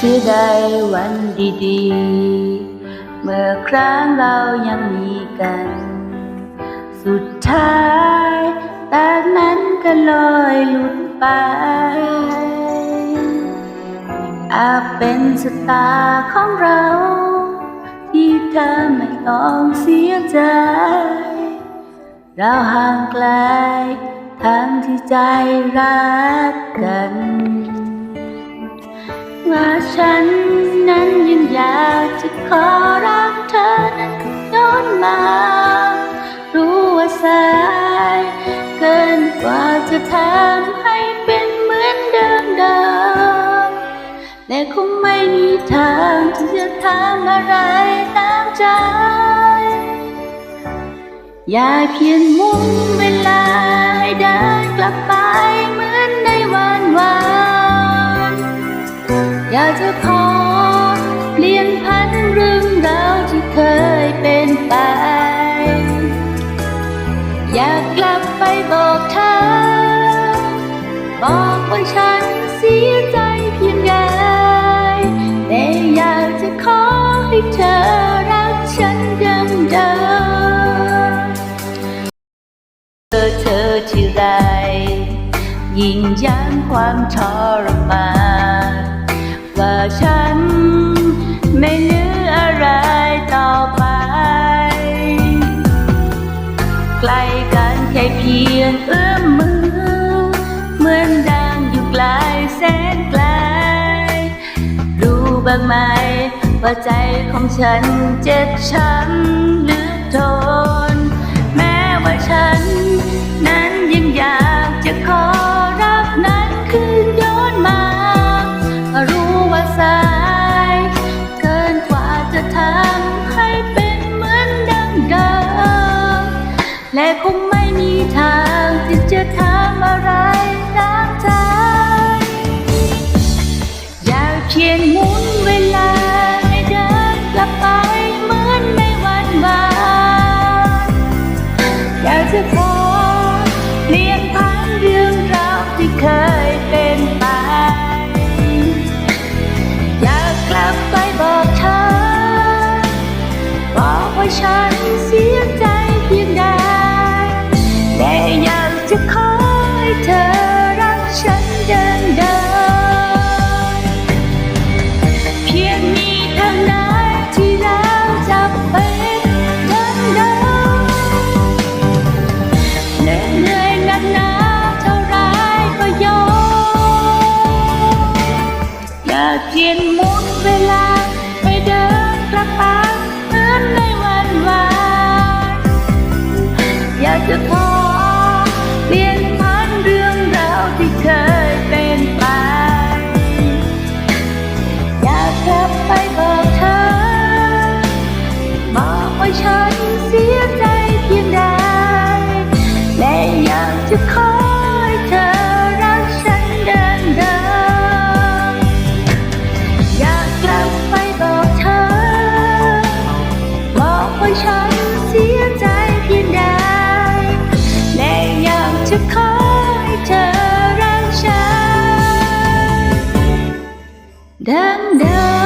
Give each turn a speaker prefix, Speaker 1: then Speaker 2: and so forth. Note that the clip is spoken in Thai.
Speaker 1: ชื่อใดวันดีๆ เมื่อครั้งเรายังมีกัน สุดท้ายจานั้นก็ลอยหลุดไป อาจเป็นสตาของเรา ที่เธอไม่ต้องเสียใจ เราห่างไกลทั้งที่ใจรักกัน ว่าฉันนั้นยังอยากจะขอรักเธอนั้นย้อนมา รู้ว่าสาย เกินกว่าจะทำให้เป็นเหมือนเดิมเดิมและคงไม่มีทางที่จะทำอะไรตามใจ อย่าเพียงมุนเวลาให้เดินกลับไป จะขอ เปลี่ยนพันเรื่องราวที่เคยเป็นไป อยากกลับไปบอกเธอ บอกว่าฉันเสียใจเพียงใดแต่อยากจะขอให้เธอรักฉันดังเดิมเธอเธอที่ไรยิ่งยันความทรมาน ฉัน ไม่เหลืออะไรต่อไปใกล้กันแค่เพียงเอื้อมมือ เหมือนดังอยู่ไกลแสนไกล รู้บ้างไหม ว่าใจของฉันเจ็บช้ำหลือทน แม้ว่าฉัน แล นาเท่าไรก็ยอมอยากเย็นมดเวลา ไปเดินกะปาเหมืนในวันวานอยากจะขอเปลี่ยนพันเรื่องราวที่เคยเป็นไป อยากกลับไปบอกเธอบอกว่าฉัน Dum dum.